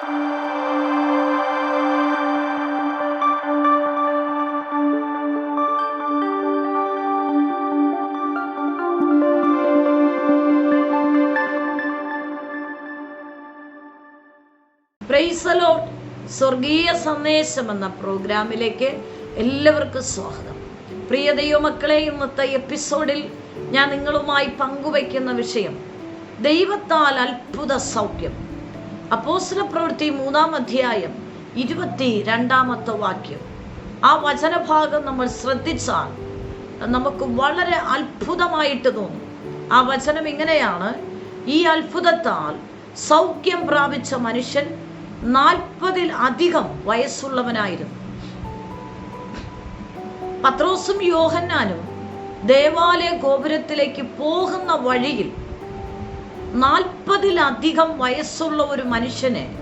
സ്വർഗീയ സന്ദേശം എന്ന പ്രോഗ്രാമിലേക്ക് എല്ലാവർക്കും സ്വാഗതം. പ്രിയ ദൈവമക്കളെ ഇന്നത്തെ എപ്പിസോഡിൽ ഞാൻ നിങ്ങളുമായി പങ്കുവയ്ക്കുന്ന വിഷയം ദൈവത്താൽ അത്ഭുത സൗഖ്യം. അപ്പോസ്തല പ്രവൃത്തി മൂന്നാം അധ്യായം ഇരുപത്തി രണ്ടാമത്തെ വാക്യം. ആ വചനഭാഗം നമ്മൾ ശ്രദ്ധിച്ചാൽ നമുക്ക് വളരെ അത്ഭുതമായിട്ട് തോന്നും. ആ വചനം ഇങ്ങനെയാണ്. ഈ അത്ഭുതത്താൽ സൗഖ്യം പ്രാപിച്ച മനുഷ്യൻ നാൽപ്പതിൽ അധികം വയസ്സുള്ളവനായിരുന്നു. പത്രോസും യോഹന്നാനും ദേവാലയ ഗോപുരത്തിലേക്ക് പോകുന്ന വഴിയിൽ നാൽപ്പതിലധികം വയസ്സുള്ള ഒരു മനുഷ്യനെ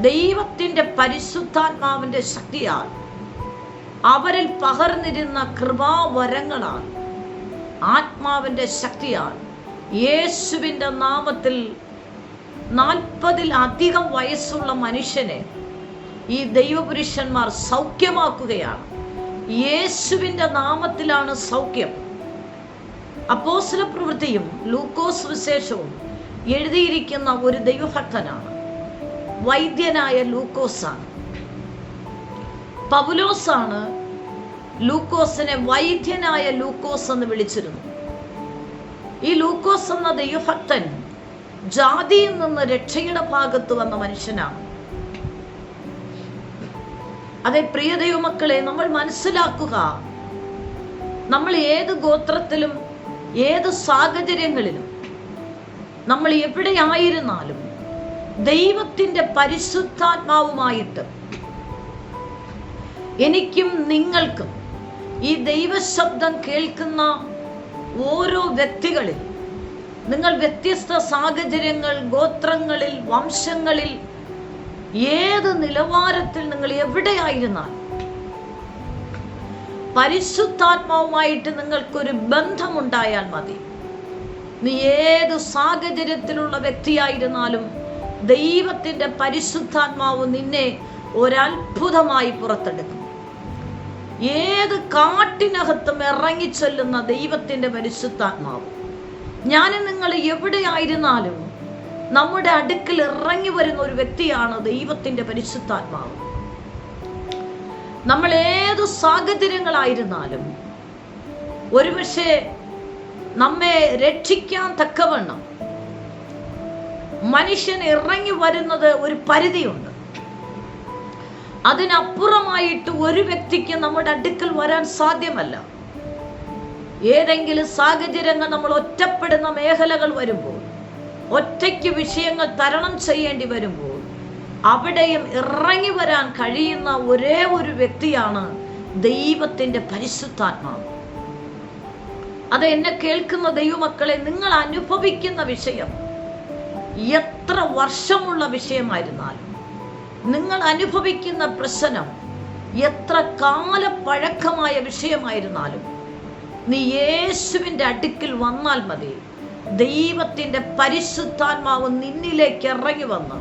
ദൈവത്തിന്റെ പരിശുദ്ധാത്മാവിന്റെ ശക്തിയാൽ അവരിൽ പകർന്നിരുന്ന കൃപാവരങ്ങളാൽ ആത്മാവിന്റെ ശക്തിയാൽ യേശുവിന്റെ നാമത്തിൽ നാൽപ്പതിൽ അധികം വയസ്സുള്ള മനുഷ്യനെ ഈ ദൈവപുരുഷന്മാർ സൗഖ്യമാക്കുകയാണ്. യേശുവിന്റെ നാമത്തിലാണ് സൗഖ്യം. അപ്പോസ്ല പ്രവൃത്തിയും ലൂക്കോസ് വിശേഷവും എഴുതിയിരിക്കുന്ന ഒരു ദൈവഭക്തനാണ്. വൈദ്യനായ ലൂക്കോസാണ്. പൗലോസാണ് ലൂക്കോസിനെ വൈദ്യനായ ലൂക്കോസ് എന്ന് വിളിച്ചിരുന്നു ഈ ലൂക്കോസ് എന്ന ദൈവഭക്തൻ ജാതിയിൽ നിന്ന് രക്ഷയുടെ ഭാഗത്ത് വന്ന മനുഷ്യനാണ്. അതെ പ്രിയ ദൈവമക്കളെ നമ്മൾ മനസ്സിലാക്കുക നമ്മൾ ഏത് ഗോത്രത്തിലും ഏത് സാഹചര്യങ്ങളിലും നമ്മൾ എവിടെയായിരുന്നാലും ദൈവത്തിന്റെ പരിശുദ്ധാത്മാവുമായിട്ട് എനിക്കും നിങ്ങൾക്കും ഈ ദൈവശബ്ദം കേൾക്കുന്ന ഓരോ വ്യക്തികളിൽ നിങ്ങൾ വ്യത്യസ്ത സാഹചര്യങ്ങൾ ഗോത്രങ്ങളിൽ വംശങ്ങളിൽ ഏത് നിലവാരത്തിൽ നിങ്ങൾ എവിടെയായിരുന്നാൽ പരിശുദ്ധാത്മാവുമായിട്ട് നിങ്ങൾക്കൊരു ബന്ധമുണ്ടായാൽ മതി. നീ ഏത് സാഹചര്യത്തിലുള്ള വ്യക്തിയായിരുന്നാലും ദൈവത്തിന്റെ പരിശുദ്ധാത്മാവ് നിന്നെ ഒരത്ഭുതമായി പുറത്തെടുക്കും. ഏത് കാട്ടിനകത്തും ഇറങ്ങിച്ചൊല്ലുന്ന ദൈവത്തിന്റെ പരിശുദ്ധാത്മാവ്. ഞാൻ നിങ്ങൾ എവിടെയായിരുന്നാലും നമ്മുടെ അടുക്കൽ ഇറങ്ങി വരുന്ന ഒരു വ്യക്തിയാണ് ദൈവത്തിന്റെ പരിശുദ്ധാത്മാവ്. നമ്മൾ ഏത് സാഹചര്യങ്ങളായിരുന്നാലും ഒരുപക്ഷെ നമ്മെ രക്ഷിക്കാൻ തക്കവണ്ണം മനുഷ്യൻ ഇറങ്ങി വരുന്നത് ഒരു പരിധിയുണ്ട്. അതിനപ്പുറമായിട്ട് ഒരു വ്യക്തിക്ക് നമ്മുടെ അടുക്കൽ വരാൻ സാധ്യമല്ല. ഏതെങ്കിലും സാഹചര്യങ്ങൾ നമ്മൾ ഒറ്റപ്പെടുന്ന മേഖലകൾ വരുമ്പോൾ ഒറ്റയ്ക്ക് വിഷയങ്ങൾ തരണം ചെയ്യേണ്ടി വരുമ്പോൾ അവിടെയും ഇറങ്ങി വരാൻ കഴിയുന്ന ഒരേ ഒരു വ്യക്തിയാണ് ദൈവത്തിന്റെ പരിശുദ്ധാത്മാവ് അത് എന്നെ കേൾക്കുന്ന ദൈവമക്കളെ നിങ്ങൾ അനുഭവിക്കുന്ന വിഷയം എത്ര വർഷമുള്ള വിഷയമായിരുന്നാലും നിങ്ങൾ അനുഭവിക്കുന്ന പ്രശ്നം എത്ര കാലപ്പഴക്കമായ വിഷയമായിരുന്നാലും നീ യേശുവിന്റെ അടുക്കൽ വന്നാൽ മതി. ദൈവത്തിന്റെ പരിശുദ്ധാത്മാവ് നിന്നിലേക്ക് ഇറങ്ങി വന്ന്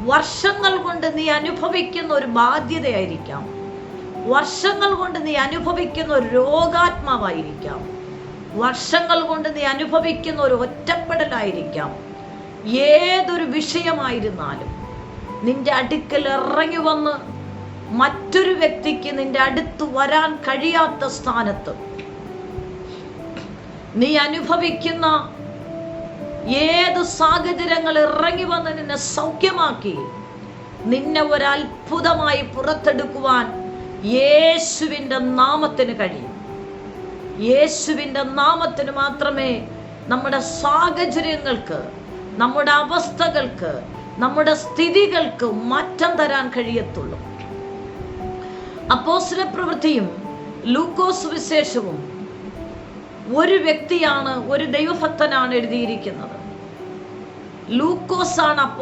വർഷങ്ങൾ കൊണ്ട് നീ അനുഭവിക്കുന്ന ഒരു ബാധ്യതയായിരിക്കാം. വർഷങ്ങൾ കൊണ്ട് നീ അനുഭവിക്കുന്ന ഒരു രോഗാത്മാവായിരിക്കാം. വർഷങ്ങൾ കൊണ്ട് നീ അനുഭവിക്കുന്ന ഒരു ഒറ്റപ്പെടലായിരിക്കാം. ഏതൊരു വിഷയമായിരുന്നാലും നിന്റെ അടുക്കൽ ഇറങ്ങി വന്ന് മറ്റൊരു വ്യക്തിക്ക് നിന്റെ അടുത്ത് വരാൻ കഴിയാത്ത സ്ഥാനത്ത് നീ അനുഭവിക്കുന്ന ഏത് സാഹചര്യങ്ങൾ ഇറങ്ങി വന്ന് നിന്നെ സൗഖ്യമാക്കി നിന്നെ ഒരത്ഭുതമായി പുറത്തെടുക്കുവാൻ യേശുവിന്റെ നാമത്തിന് കഴിയും. യേശുവിന്റെ നാമത്തിന് മാത്രമേ നമ്മുടെ സാഹചര്യങ്ങൾക്ക് നമ്മുടെ അവസ്ഥകൾക്ക് നമ്മുടെ സ്ഥിതികൾക്ക് മാറ്റം തരാൻ കഴിയത്തുള്ളൂ. അപ്പോസ്ല പ്രവൃത്തിയും ലൂക്കോസ് വിശേഷവും ഒരു വ്യക്തിയാണ് ഒരു ദൈവഭക്തനാണ് എഴുതിയിരിക്കുന്നത്. ലൂക്കോസ് ആണ്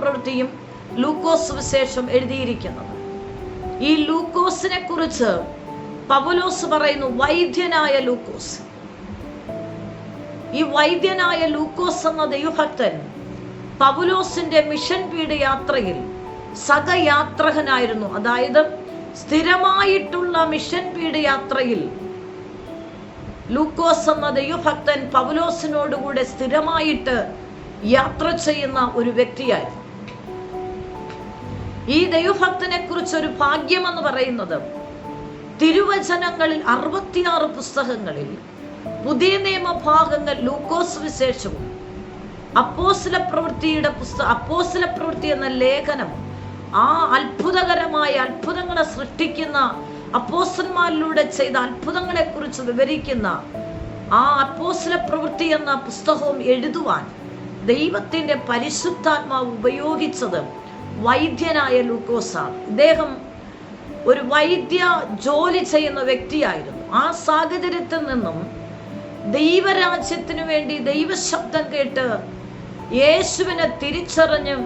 പ്രവൃത്തിയും ലൂക്കോസ് വിശേഷം എഴുതിയിരിക്കുന്നത്. ഈ ലൂക്കോസിനെ കുറിച്ച് പവലോസ് പറയുന്നു വൈദ്യനായ ലൂക്കോസ്. ഈ വൈദ്യനായ ലൂക്കോസ് എന്ന ദൈവഭക്തൻ പവലോസിന്റെ മിഷൻ പീഡ് യാത്രയിൽ സഹയാത്രകനായിരുന്നു. അതായത് സ്ഥിരമായിട്ടുള്ള മിഷൻ പീഡ് യാത്രയിൽ ലൂക്കോസ് എന്ന ദൈവഭക്തൻ പൗലോസിനോടുകൂടെ സ്ഥിരമായിട്ട് യാത്ര ചെയ്യുന്ന ഒരു വ്യക്തിയായി ഈ ദൈവഭക്തനെ കുറിച്ച് ഒരു ഭാഗ്യം എന്ന് പറയുന്നത് തിരുവചനങ്ങളിൽ അറുപത്തിയാറ് പുസ്തകങ്ങളിൽ പുതിയ നിയമഭാഗങ്ങൾ ലൂക്കോസ് വിശേഷവും അപ്പോസില പ്രവൃത്തിയുടെ പുസ്തക അപ്പോസില പ്രവൃത്തി എന്ന ലേഖനം ആ അത്ഭുതകരമായ അത്ഭുതങ്ങളെ സൃഷ്ടിക്കുന്ന അപ്പോസന്മാരിലൂടെ ചെയ്ത അത്ഭുതങ്ങളെ കുറിച്ച് വിവരിക്കുന്ന ആ അപ്പോസല പ്രവൃത്തി എന്ന പുസ്തകവും എഴുതുവാൻ ദൈവത്തിന്റെ പരിശുദ്ധാത്മാവ് ഉപയോഗിച്ചത് വൈദ്യനായ ലൂക്കോസാണ് ഇദ്ദേഹം ഒരു വൈദ്യ ജോലി ചെയ്യുന്ന വ്യക്തിയായിരുന്നു. ആ സാഹചര്യത്തിൽ നിന്നും ദൈവരാജ്യത്തിനു വേണ്ടി ദൈവശബ്ദം കേട്ട് യേശുവിനെ തിരിച്ചറിഞ്ഞ്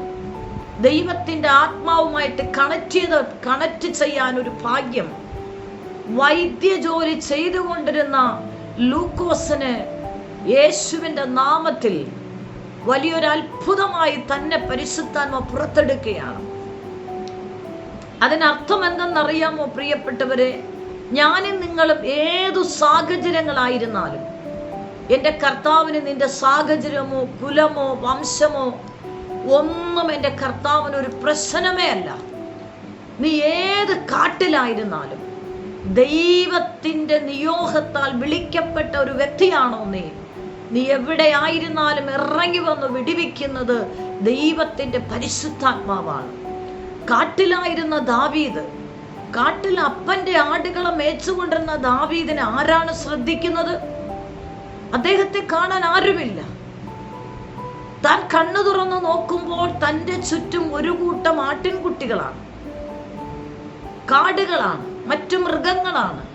ദൈവത്തിന്റെ ആത്മാവുമായിട്ട് കണക്ട് ചെയ്ത് കണക്ട് ചെയ്യാൻ ഒരു ഭാഗ്യം വൈദ്യ ജോലി ചെയ്തുകൊണ്ടിരുന്ന ലൂക്കോസിന് യേശുവിന്റെ നാമത്തിൽ വലിയൊരു അത്ഭുതമായി തന്നെ പരിശുദ്ധാത്മ പുറത്തെടുക്കുകയാണ്. അതിനർത്ഥം എന്തെന്നറിയാമോ പ്രിയപ്പെട്ടവരെ? ഞാനും നിങ്ങളും ഏതു സാഹചര്യങ്ങളായിരുന്നാലും എന്റെ കർത്താവിന് നിന്റെ സാഹചര്യമോ കുലമോ വംശമോ ഒന്നും എന്റെ കർത്താവിന് ഒരു പ്രശ്നമേ അല്ല. നീ ഏത് കാട്ടിലായിരുന്നാലും ദൈവത്തിന്റെ നിയോഗത്താൽ വിളിക്കപ്പെട്ട ഒരു വ്യക്തിയാണോ നീ? നീ എവിടെയായിരുന്നാലും ഇറങ്ങി വന്ന് വിടിവിക്കുന്നത് ദൈവത്തിന്റെ പരിശുദ്ധാത്മാവാണ്. കാട്ടിലായിരുന്ന ദാവീദ് കാട്ടിൽ അപ്പന്റെ ആടുകളെ മേച്ചുകൊണ്ടിരുന്ന ദാവീദിനെ ആരാണ് ശ്രദ്ധിക്കുന്നത്? അദ്ദേഹത്തെ കാണാൻ ആരുമില്ല. താൻ കണ്ണു തുറന്ന് നോക്കുമ്പോൾ തന്റെ ചുറ്റും ഒരു കൂട്ടം ആട്ടിൻകുട്ടികളാണ് കാടുകളാണ്. മറ്റു മൃഗങ്ങളാണ്.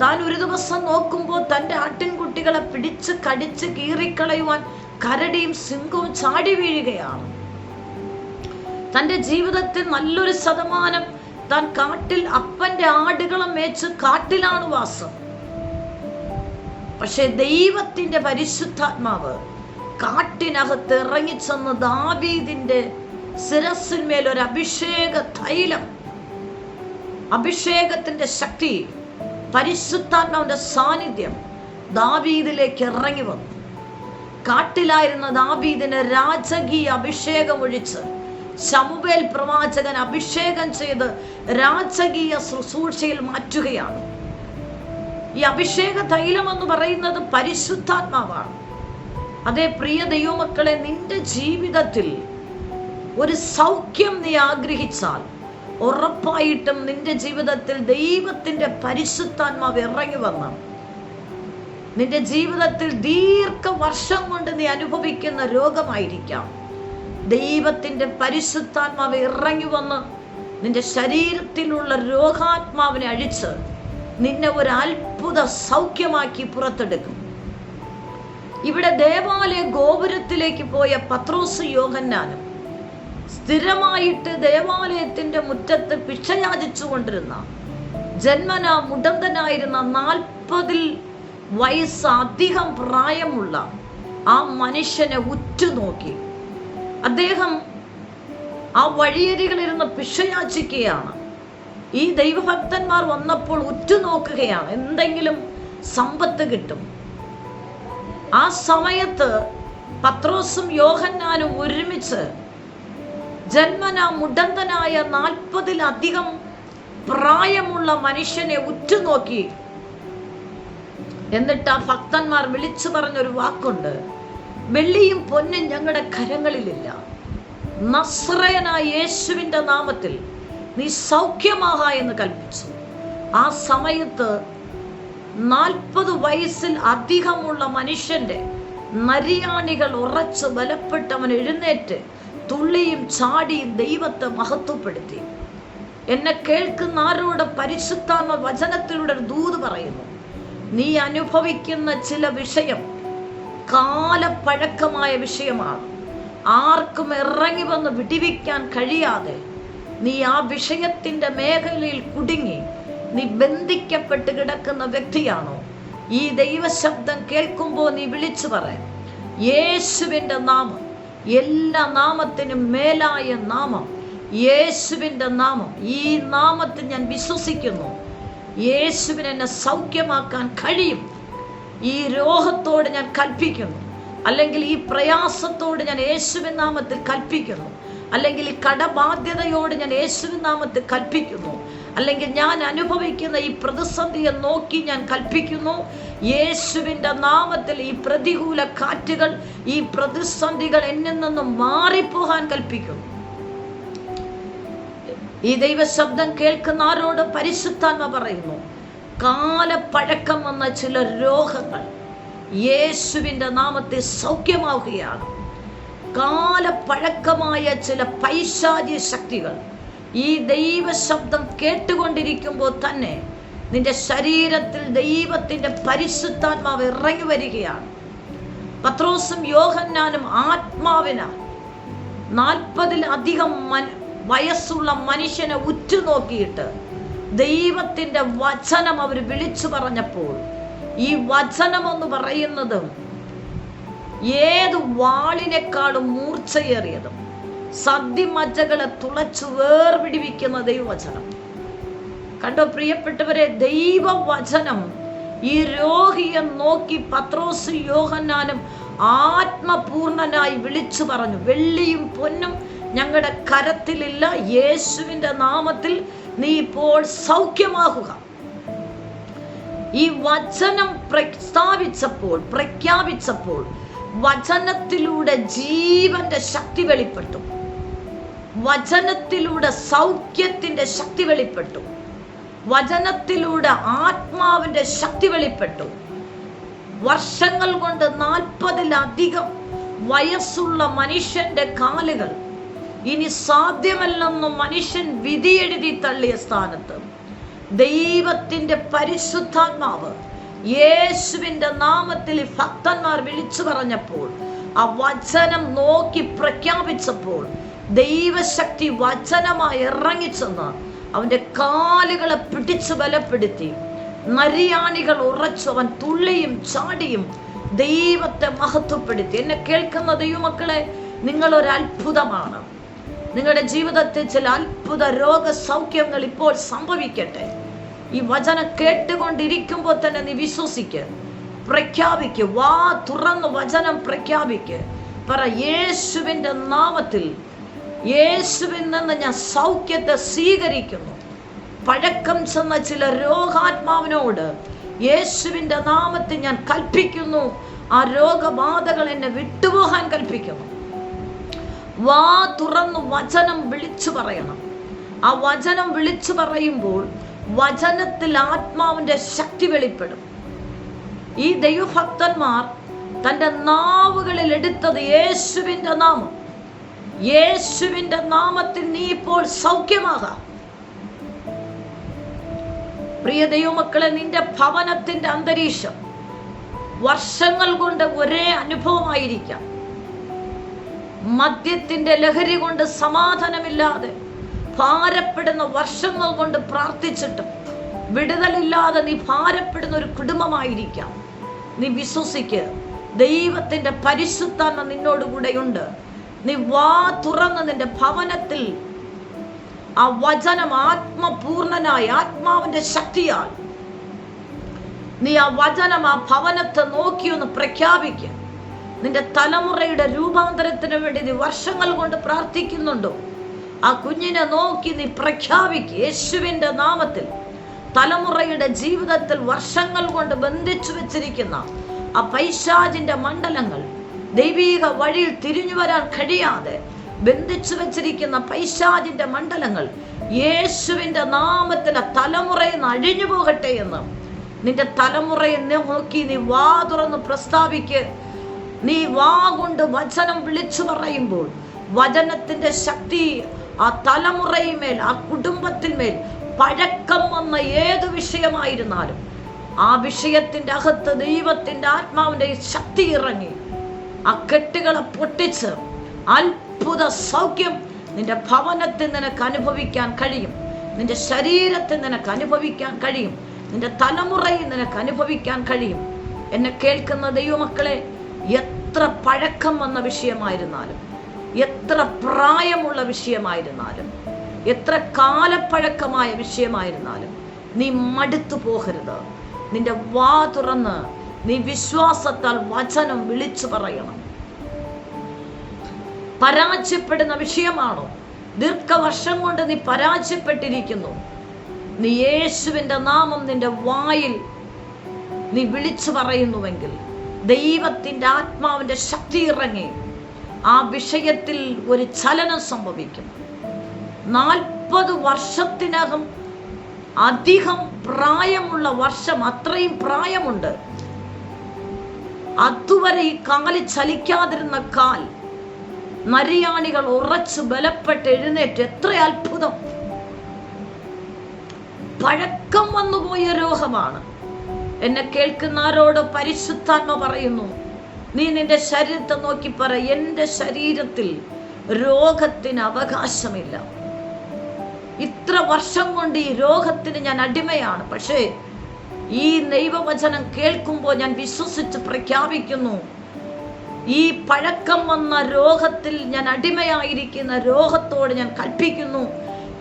താൻ ഒരു ദിവസം നോക്കുമ്പോൾ തന്റെ ആട്ടിൻകുട്ടികളെ പിടിച്ച് കടിച്ച് കീറിക്കളയുവാൻ കരടിയും സിംഹവും ചാടി വീഴുകയാണ്. തന്റെ ജീവിതത്തിൽ നല്ലൊരു ശതമാനം താൻ കാട്ടിൽ അപ്പന്റെ ആടുകളെ മേച്ച് കാട്ടിലാണ് വാസം. പക്ഷെ ദൈവത്തിന്റെ പരിശുദ്ധാത്മാവ് കാട്ടിനകത്ത് ഇറങ്ങിച്ചെന്ന് ദാവീദിന്റെ ശിരസിന്മേൽ ഒരു അഭിഷേക തൈലം അഭിഷേകത്തിന്റെ ശക്തി പരിശുദ്ധാത്മാവിന്റെ സാന്നിധ്യം ദാവീദിലേക്ക് ഇറങ്ങി വന്നു. കാട്ടിലായിരുന്ന ദാവീദിന് രാജകീയ അഭിഷേകം ഒഴിച്ച് ശമുബേൽ പ്രവാചകൻ അഭിഷേകം ചെയ്ത് രാജകീയ ശുശ്രൂഷയിൽ മാറ്റുകയാണ്. ഈ അഭിഷേക തൈലം എന്ന് പറയുന്നത് പരിശുദ്ധാത്മാവാണ്. അതേ പ്രിയ ദൈവമക്കളെ നിന്റെ ജീവിതത്തിൽ ഒരു സൗഖ്യം നീ ആഗ്രഹിച്ചാൽ ഉറപ്പായിട്ടും നിന്റെ ജീവിതത്തിൽ ദൈവത്തിന്റെ പരിശുദ്ധാത്മാവ് ഇറങ്ങി വന്ന. നിന്റെ ജീവിതത്തിൽ ദീർഘ വർഷം കൊണ്ട് നീ അനുഭവിക്കുന്ന രോഗമായിരിക്കാം. ദൈവത്തിന്റെ പരിശുദ്ധാത്മാവ് ഇറങ്ങി വന്ന് നിന്റെ ശരീരത്തിലുള്ള രോഗാത്മാവിനെ അഴിച്ച് നിന്നെ ഒരു അത്ഭുത സൗഖ്യമാക്കി പുറത്തെടുക്കും. ഇവിടെ ദേവാലയ ഗോപുരത്തിലേക്ക് പോയ പത്രോസ് യോഹന്നാനും സ്ഥിരമായിട്ട് ദേവാലയത്തിന്റെ മുറ്റത്ത് ഭിക്ഷയാചിച്ചു കൊണ്ടിരുന്ന ജന്മന മുടന്തനായിരുന്ന നാൽപ്പതിൽ വയസ്സ് അധികം പ്രായമുള്ള ആ മനുഷ്യനെ ഉറ്റുനോക്കി. അദ്ദേഹം ആ വഴിയരികളിരുന്ന് ഭിക്ഷയാചിക്കുകയാണ്. ഈ ദൈവഭക്തന്മാർ വന്നപ്പോൾ ഉറ്റുനോക്കുകയാണ്. എന്തെങ്കിലും സമ്പത്ത് കിട്ടും. ആ സമയത്ത് പത്രോസും യോഹന്നാനും ഒരുമിച്ച് ജന്മന മുടന്തനായ നാൽപ്പതിലധികം പ്രായമുള്ള മനുഷ്യനെ ഉറ്റുനോക്കി. എന്നിട്ട് ആ ഭക്തന്മാർ വിളിച്ചു പറഞ്ഞൊരു വാക്കുണ്ട്. വെള്ളിയും പൊന്നും ഞങ്ങളുടെ കരങ്ങളിലില്ല. നസ്രയനായ യേശുവിന്റെ നാമത്തിൽ നീ സൗഖ്യമാക എന്ന് കൽപ്പിച്ചു. ആ സമയത്ത് നാൽപ്പത് വയസ്സിൽ അധികമുള്ള മനുഷ്യന്റെ നരിയാണികൾ ഉറച്ച് ബലപ്പെട്ടവൻ എഴുന്നേറ്റ് തുള്ളിയും ചാടിയും ദൈവത്തെ മഹത്വപ്പെടുത്തി. എന്നെ കേൾക്കുന്ന ആരോട് പരിശുദ്ധാത്മ വചനത്തിലൂടെ ഒരു ദൂത് പറയുന്നു. നീ അനുഭവിക്കുന്ന ചില വിഷയം കാലപ്പഴക്കമായ വിഷയമാണ്. ആർക്കും ഇറങ്ങി വന്ന് വിടിവിക്കാൻ കഴിയാതെ നീ ആ വിഷയത്തിന്റെ മേഖലയിൽ കുടുങ്ങി. നീ ബന്ധിക്കപ്പെട്ട് കിടക്കുന്ന വ്യക്തിയാണോ? ഈ ദൈവശബ്ദം കേൾക്കുമ്പോൾ നീ വിളിച്ചു പറ. യേശുവിന്റെ നാമം എല്ലാ നാമത്തിനും മേലായ നാമം. യേശുവിന്റെ നാമം. ഈ നാമത്തിൽ ഞാൻ വിശ്വസിക്കുന്നു. യേശുവിന് എന്നെ സൗഖ്യമാക്കാൻ കഴിയും. ഈ രോഗത്തോട് ഞാൻ കൽപ്പിക്കുന്നു. അല്ലെങ്കിൽ ഈ പ്രയാസത്തോട് ഞാൻ യേശുവിൻ നാമത്തിൽ കൽപ്പിക്കുന്നു. അല്ലെങ്കിൽ ഈ കടബാധ്യതയോട് ഞാൻ യേശുവിൻ നാമത്തിൽ കൽപ്പിക്കുന്നു. അല്ലെങ്കിൽ ഞാൻ അനുഭവിക്കുന്ന ഈ പ്രതിസന്ധിയെ നോക്കി ഞാൻ കൽപ്പിക്കുന്നു. യേശുവിന്റെ നാമത്തിൽ ഈ പ്രതികൂല കാറ്റുകൾ ഈ പ്രതിസന്ധികൾ എന്നിൽ നിന്നും മാറിപ്പോകാൻ കൽപ്പിക്കുന്നു. ഈ ദൈവശബ്ദം കേൾക്കുന്ന ആരോട് പരിശുദ്ധാത്മ പറയുന്നു കാലപ്പഴക്കം വന്ന ചില രോഗങ്ങൾ യേശുവിന്റെ നാമത്തെ സൗഖ്യമാവുകയാണ്. കാലപ്പഴക്കമായ ചില പൈശാചി ശക്തികൾ ഈ ദൈവശബ്ദം കേട്ടുകൊണ്ടിരിക്കുമ്പോൾ തന്നെ നിന്റെ ശരീരത്തിൽ ദൈവത്തിന്റെ പരിശുദ്ധാത്മാവ് ഇറങ്ങി വരികയാണ്. പത്രോസും യോഹന്നാനും ആത്മാവിനാൽ നാൽപ്പതിലധികം മന വയസ്സുള്ള മനുഷ്യനെ ഉറ്റുനോക്കിയിട്ട് ദൈവത്തിന്റെ വചനം അവർ വിളിച്ചു പറഞ്ഞപ്പോൾ ഈ വചനം എന്ന് പറയുന്നത് ഏത് വാളിനേക്കാളും മൂർച്ചയേറിയതും സദ്യമജ്ജകളെ തുളച്ചു വേർപിടിവിക്കുന്ന ദൈവവചനം. കണ്ടോ പ്രിയപ്പെട്ടവരെ ദൈവവചനം. ഈ രോഗിയെ നോക്കി പത്രോസ് യോഹന്നാനും ആത്മപൂർണനായി വിളിച്ചു പറഞ്ഞു വെള്ളിയും പൊന്നും ഞങ്ങളുടെ കരത്തിലില്ല യേശുവിന്റെ നാമത്തിൽ നീ ഇപ്പോൾ സൗഖ്യമാകുക. ഈ വചനം പ്രസ്താവിച്ചപ്പോൾ പ്രഖ്യാപിച്ചപ്പോൾ വചനത്തിലൂടെ ജീവന്റെ ശക്തി വെളിപ്പെട്ടു. വചനത്തിലൂടെ സൗഖ്യത്തിന്റെ ശക്തി വെളിപ്പെട്ടു. വചനത്തിലൂടെ ആത്മാവിന്റെ ശക്തി വെളിപ്പെട്ടു. വർഷങ്ങൾ കൊണ്ട് നാൽപ്പതിലധികം വയസ്സുള്ള മനുഷ്യന്റെ കാലുകൾ ഇനി സാധ്യമല്ലെന്ന് മനുഷ്യൻ വിധിയെഴുതി തള്ളിയ സ്ഥാനത്ത്. ദൈവത്തിന്റെ പരിശുദ്ധാത്മാവ് യേശുവിന്റെ നാമത്തിൽ ഭക്തന്മാർ വിളിച്ചു പറഞ്ഞപ്പോൾ ആ വചനം നോക്കി പ്രഖ്യാപിച്ചപ്പോൾ ദൈവശക്തി വചനമായി ഇറങ്ങിച്ചെന്ന് അവന്റെ കാലുകളെ പിടിച്ചു ബലപ്പെടുത്തി. നരിയാണികൾ ഉറച്ചു അവൻ തുള്ളിയും ചാടിയും ദൈവത്തെ മഹത്വപ്പെടുത്തി. എന്നെ കേൾക്കുന്ന ദൈവമക്കളെ നിങ്ങളൊരു അത്ഭുതമാണ് നിങ്ങളുടെ ജീവിതത്തിൽ ചില അത്ഭുത രോഗ സൗഖ്യങ്ങൾ ഇപ്പോൾ സംഭവിക്കട്ടെ. ഈ വചനം കേട്ടുകൊണ്ടിരിക്കുമ്പോൾ തന്നെ നീ വിശ്വസിക്ക്. പ്രഖ്യാപിക്കുക വാ തുറന്ന് വചനം പ്രഖ്യാപിക്കുക പറ യേശുവിന്റെ നാമത്തിൽ യേശുവിൽ നിന്ന് ഞാൻ സൗഖ്യത്തെ സ്വീകരിക്കുന്നു. പഴക്കം ചെന്ന ചില രോഗാത്മാവിനോട് യേശുവിന്റെ നാമത്തെ ഞാൻ കൽപ്പിക്കുന്നു. ആ രോഗബാധകൾ എന്നെ വിട്ടുപോകാൻ കൽപ്പിക്കുന്നു. വാ തുറന്നു വചനം വിളിച്ചു പറയണം. ആ വചനം വിളിച്ചു പറയുമ്പോൾ വചനത്തിൽ ആത്മാവിന്റെ ശക്തി വെളിപ്പെടും. ഈ ദൈവഭക്തന്മാർ തന്റെ നാവുകളിൽ എടുത്തത് യേശുവിന്റെ നാമം. യേശുവിന്റെ നാമത്തിൽ നീ ഇപ്പോൾ സൗഖ്യമാകാം. പ്രിയ ദൈവമക്കളെ നിന്റെ ഭവനത്തിന്റെ അന്തരീക്ഷം വർഷങ്ങൾ കൊണ്ട് ഒരേ അനുഭവമായിരിക്കാം. മദ്യത്തിന്റെ ലഹരി കൊണ്ട് സമാധാനമില്ലാതെ ഭാരപ്പെടുന്ന വർഷങ്ങൾ കൊണ്ട് പ്രാർത്ഥിച്ചിട്ടും വിടുതലില്ലാതെ നീ ഭാരപ്പെടുന്ന ഒരു കുടുംബമായിരിക്കാം. നീ വിശ്വസിക്ക് ദൈവത്തിന്റെ പരിശുദ്ധാത്മ നിന്നോടുകൂടെയുണ്ട്. നീ വാ തുറന്ന് നിന്റെ ഭവനത്തിൽ. ആ വചനം ആത്മപൂർണനായി ആത്മാവിന്റെ ശക്തിയാൽ. നീ ആ വചനം ആ ഭവനത്തെ നോക്കിയൊന്ന് പ്രഖ്യാപിക്കുക നിന്റെ തലമുറയുടെ രൂപാന്തരത്തിന് വേണ്ടി നീ വർഷങ്ങൾ കൊണ്ട് പ്രാർത്ഥിക്കുന്നുണ്ടോ? ആ കുഞ്ഞിനെ നോക്കി നീ പ്രഖ്യാപിക്കുക യേശുവിന്റെ നാമത്തിൽ. തലമുറയുടെ ജീവിതത്തിൽ വർഷങ്ങൾ കൊണ്ട് ബന്ധിച്ചു വെച്ചിരിക്കുന്ന ആ പൈശാചിന്റെ മണ്ഡലങ്ങൾ ദൈവീക വഴിയിൽ തിരിഞ്ഞു വരാൻ കഴിയാതെ ബന്ധിച്ചു വെച്ചിരിക്കുന്ന പൈശാചിന്റെ മണ്ഡലങ്ങൾ യേശുവിന്റെ നാമത്തിന് തലമുറയിൽ നിന്ന് അഴിഞ്ഞു പോകട്ടെ എന്ന് നിന്റെ തലമുറയെ നോക്കി നീ വാ തുറന്ന് പ്രസ്താവിക്ക്. നീ വാ കൊണ്ട് വചനം വിളിച്ചു പറയുമ്പോൾ വചനത്തിന്റെ ശക്തി ആ തലമുറയിന്മേൽ ആ കുടുംബത്തിന്മേൽ പഴക്കം വന്ന ഏത് വിഷയമായിരുന്നാലും ആ വിഷയത്തിന്റെ അകത്ത് ദൈവത്തിന്റെ ആത്മാവിന്റെ ശക്തി ഇറങ്ങി. ആ കെട്ടുകളെ പൊട്ടിച്ച് അത്ഭുത സൗഖ്യം നിന്റെ ഭവനത്തിൽ നിനക്ക് അനുഭവിക്കാൻ കഴിയും. നിന്റെ ശരീരത്തിൽ നിനക്ക് അനുഭവിക്കാൻ കഴിയും. നിന്റെ തലമുറയിൽ നിനക്ക് അനുഭവിക്കാൻ കഴിയും. എന്നെ കേൾക്കുന്ന ദൈവമക്കളെ എത്ര പഴക്കം വന്ന വിഷയമായിരുന്നാലും എത്ര പ്രായമുള്ള വിഷയമായിരുന്നാലും എത്ര കാലപ്പഴക്കമായ വിഷയമായിരുന്നാലും നീ മടുത്തു പോകരുത്. നിന്റെ വാ തുറന്ന് നീ വിശ്വാസത്താൽ വചനം വിളിച്ചു പറയണം. പരാജയപ്പെടുന്ന വിഷയമാണോ? ദീർഘവർഷം കൊണ്ട് നീ പരാജയപ്പെട്ടിരിക്കുന്നു. നീ യേശുവിന്റെ നാമം നിന്റെ വായിൽ നീ വിളിച്ചു പറയുന്നുവെങ്കിൽ ദൈവത്തിന്റെ ആത്മാവിന്റെ ശക്തി ഇറങ്ങി. ആ വിഷയത്തിൽ ഒരു ചലനം സംഭവിക്കും. നാൽപ്പത് വർഷത്തിനകം അധികം പ്രായമുള്ള വർഷം അത്രയും പ്രായമുണ്ട്. അതുവരെ ഈ കാൽ ചലിക്കാതിരുന്ന കാൽ നരിയാണികൾ ഉറച്ചു ബലപ്പെട്ട് എഴുന്നേറ്റ് എത്ര അത്ഭുതം. പഴക്കം വന്നുപോയ രോഗമാണ്. എന്നെ കേൾക്കുന്നവരോട് പരിശുദ്ധാത്മ പറയുന്നു നീ നിന്റെ ശരീരത്തെ നോക്കി പറ എന്റെ ശരീരത്തിൽ രോഗത്തിന് അവകാശമില്ല. ഇത്ര വർഷം കൊണ്ട് ഈ രോഗത്തിന് ഞാൻ അടിമയാണ്. പക്ഷേ ഈ ദൈവവചനം കേൾക്കുമ്പോൾ ഞാൻ വിശ്വസിച്ച് പ്രഖ്യാപിക്കുന്നു. ഈ പഴക്കം വന്ന രോഗത്തിൽ ഞാൻ അടിമയായിരിക്കുന്ന രോഗത്തോട് ഞാൻ കൽപ്പിക്കുന്നു.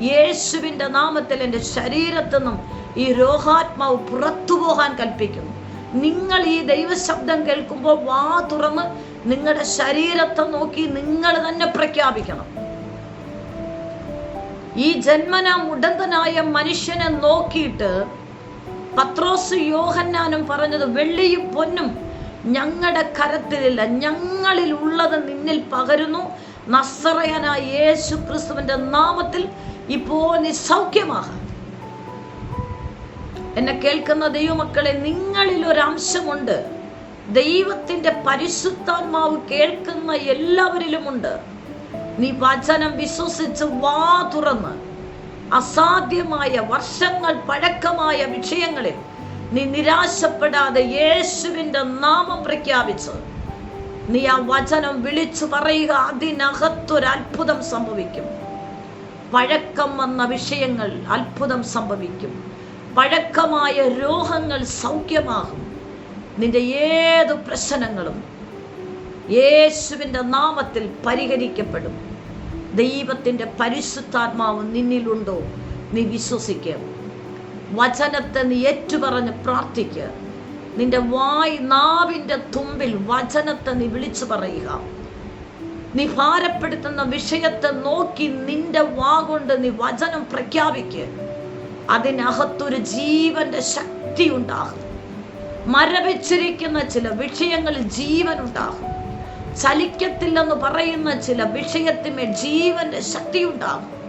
യേശുവിന്റെ നാമത്തിൽ എന്റെ ശരീരത്തു നിന്നും ഈ രോഗാത്മാവ് പുറത്തു പോകാൻ കൽപ്പിക്കുന്നു. നിങ്ങൾ ഈ ദൈവശബ്ദം കേൾക്കുമ്പോൾ വാ തുറന്ന് നിങ്ങളുടെ ശരീരത്തെ നോക്കി നിങ്ങൾ തന്നെ പ്രഖ്യാപിക്കണം. ഈ ജന്മന മുടന്തനായ മനുഷ്യനെ നോക്കിയിട്ട് പത്രോസ് യോഹന്നാനും പറഞ്ഞത് വെള്ളിയും പൊന്നും ഞങ്ങളുടെ കരത്തിലില്ല. ഞങ്ങളിൽ ഉള്ളത് നിന്നിൽ പകരുന്നു. നസറയനായ യേശു ക്രിസ്തുവിന്റെ നാമത്തിൽ ഇപ്പോ നീ എന്നെ കേൾക്കുന്ന ദൈവമക്കളെ നിങ്ങളിൽ ഒരംശമുണ്ട് ദൈവത്തിന്റെ പരിശുദ്ധാത്മാവ് കേൾക്കുന്ന എല്ലാവരിലുമുണ്ട്. നീ വചനം വിശ്വസിച്ച് വാ തുറന്ന്. അസാധ്യമായ വർഷങ്ങൾ പഴക്കമായ വിഷയങ്ങളിൽ നീ നിരാശപ്പെടാതെ യേശുവിന്റെ നാമം പ്രഖ്യാപിച്ച് നീ ആ വചനം വിളിച്ചു പറയുക അതിനകത്തൊരു അത്ഭുതം സംഭവിക്കും. പഴക്കം വന്ന വിഷയങ്ങൾ അത്ഭുതം സംഭവിക്കും. പഴക്കമായ രോഗങ്ങൾ സൗഖ്യമാകും. നിന്റെ ഏത് പ്രശ്നങ്ങളും യേശുവിന്റെ നാമത്തിൽ പരിഹരിക്കപ്പെടും. ദൈവത്തിന്റെ പരിശുദ്ധാത്മാവ് നിന്നിലുണ്ടോ? നീ വിശ്വസിക്കുക വചനത്തെ നീ ഏറ്റുപറഞ്ഞ് പ്രാർത്ഥിക്കുക നിന്റെ വായ് നാവിന്റെ തുമ്പിൽ വചനത്തെ നീ വിളിച്ചു പറയുക. നീ ഭാരപ്പെടുത്തുന്ന വിഷയത്തെ നോക്കി നിന്റെ വാ കൊണ്ട് നീ വചനം പ്രഖ്യാപിക്കുക അതിനകത്തൊരു ജീവന്റെ ശക്തി ഉണ്ടാകും. മരവിച്ചിരിക്കുന്ന ചില വിഷയങ്ങളിൽ ജീവൻ ഉണ്ടാകും. ചലിക്കത്തില്ലെന്ന് പറയുന്ന ചില വിഷയത്തിന്മേൽ ജീവന്റെ ശക്തി ഉണ്ടാകും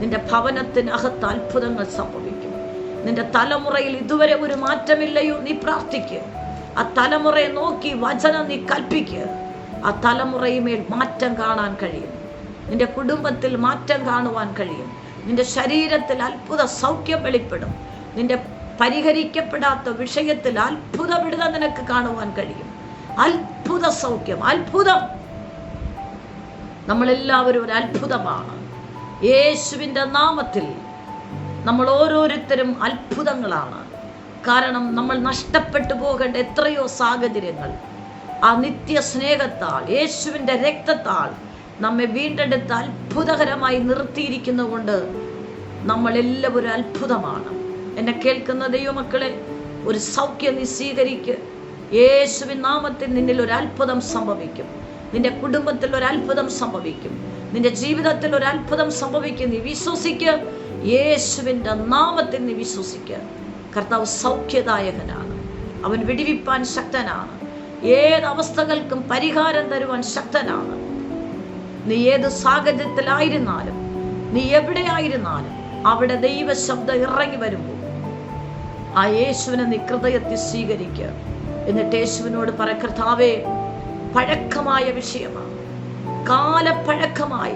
നിന്റെ ഭവനത്തിനകത്ത് അത്ഭുതങ്ങൾ സംഭവിക്കും. നിന്റെ തലമുറയിൽ ഇതുവരെ ഒരു മാറ്റമില്ലയോ നീ പ്രാർത്ഥിക്കുക ആ തലമുറയെ നോക്കി വചനം നീ കൽപ്പിക്കുക ആ തലമുറയുമേൽ മാറ്റം കാണാൻ കഴിയും. നിന്റെ കുടുംബത്തിൽ മാറ്റം കാണുവാൻ കഴിയും. നിന്റെ ശരീരത്തിൽ അത്ഭുത സൗഖ്യം വെളിപ്പെടും. നിന്റെ പരിഹരിക്കപ്പെടാത്ത വിഷയത്തിൽ അത്ഭുത വിടുത നിനക്ക് കാണുവാൻ കഴിയും. അത്ഭുത സൗഖ്യം അത്ഭുതം. നമ്മളെല്ലാവരും ഒരു അത്ഭുതമാണ്. യേശുവിന്റെ നാമത്തിൽ നമ്മൾ ഓരോരുത്തരും അത്ഭുതങ്ങളാണ്. കാരണം നമ്മൾ നഷ്ടപ്പെട്ടു പോകേണ്ട എത്രയോ സാഹചര്യങ്ങൾ ആ നിത്യ സ്നേഹത്താൽ യേശുവിന്റെ രക്തത്താൽ നമ്മെ വീണ്ടെടുത്ത് അത്ഭുതകരമായി നിർത്തിയിരിക്കുന്നതുകൊണ്ട് നമ്മളെല്ലാവരും അത്ഭുതമാണ്. എന്നെ കേൾക്കുന്ന ദൈവമക്കളെ ഒരു സൗഖ്യം നീ സ്വീകരിക്ക്. യേശുവിൻ നാമത്തിൽ നിന്നിൽ ഒരു അത്ഭുതം സംഭവിക്കും. നിന്റെ കുടുംബത്തിൽ ഒരു അത്ഭുതം സംഭവിക്കും. നിന്റെ ജീവിതത്തിൽ ഒരു അത്ഭുതം സംഭവിക്കും. നീ വിശ്വസിക്ക്. യേശുവിന്റെ നാമത്തിൽ നീ വിശ്വസിക്ക്. കർത്താവ് സൗഖ്യദായകനാണ്. അവൻ വിടിവിപ്പാൻ ശക്തനാണ്. ഏത് അവസ്ഥകൾക്കും പരിഹാരം തരുവാൻ ശക്തനാണ്. നീ ഏത് സാഹചര്യത്തിലായിരുന്നാലും നീ എവിടെയായിരുന്നാലും അവിടെ ദൈവശബ്ദം ഇറങ്ങി വരുമ്പോൾ ആ യേശുവിനെ നീ ഹൃദയത്തിൽ സ്വീകരിക്കുക. എന്നിട്ട് യേശുവിനോട് പറ കർത്താവേ പഴക്കമായ വിഷയമാണ് കാലപ്പഴക്കമായി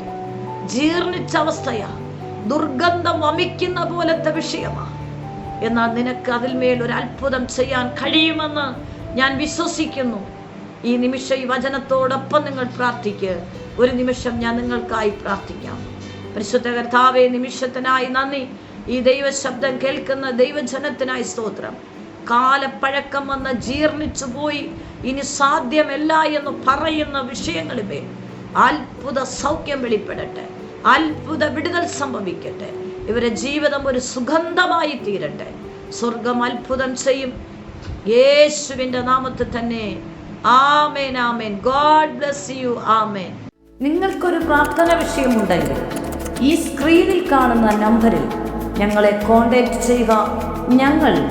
ജീർണിച്ച അവസ്ഥയാ. ദുർഗന്ധം വമിക്കുന്ന പോലത്തെ വിഷയമാ. എന്നാൽ നിനക്ക് അതിൽ മേൽ ഒരു അത്ഭുതം ചെയ്യാൻ കഴിയുമെന്ന് ഞാൻ വിശ്വസിക്കുന്നു. ഈ നിമിഷ ഈ വചനത്തോടൊപ്പം നിങ്ങൾ പ്രാർത്ഥിക്ക്. ഒരു നിമിഷം ഞാൻ നിങ്ങൾക്കായി പ്രാർത്ഥിക്കാം. പരിശുദ്ധ കർത്താവെ നിമിഷത്തിനായി നന്ദി. ഈ ദൈവശബ്ദം കേൾക്കുന്ന ദൈവജനത്തിനായി സ്തോത്രം. കാലപ്പഴക്കം വന്ന് ജീർണിച്ചു പോയി. ഇനി സാധ്യമല്ല എന്ന് പറയുന്ന വിഷയങ്ങളിമേൽ അത്ഭുത സൗഖ്യം വെളിപ്പെടട്ടെ. അത്ഭുത വിടുതൽ സംഭവിക്കട്ടെ. ഇവരെ ജീവിതം ഒരു സുഗന്ധമായി തീരട്ടെ. സ്വർഗം അത്ഭുതം ചെയ്യും. യേശുവിന്റെ നാമത്തിൽ തന്നെ. ആമേൻ ആമേൻ. God bless you. ആമേൻ. നിങ്ങൾക്കൊരു പ്രാർത്ഥന വിഷയമുണ്ടെങ്കിൽ ഈ സ്ക്രീനിൽ കാണുന്ന നമ്പറിൽ ഞങ്ങളെ കോൺടാക്റ്റ് ചെയ്യുക. ഞങ്ങൾ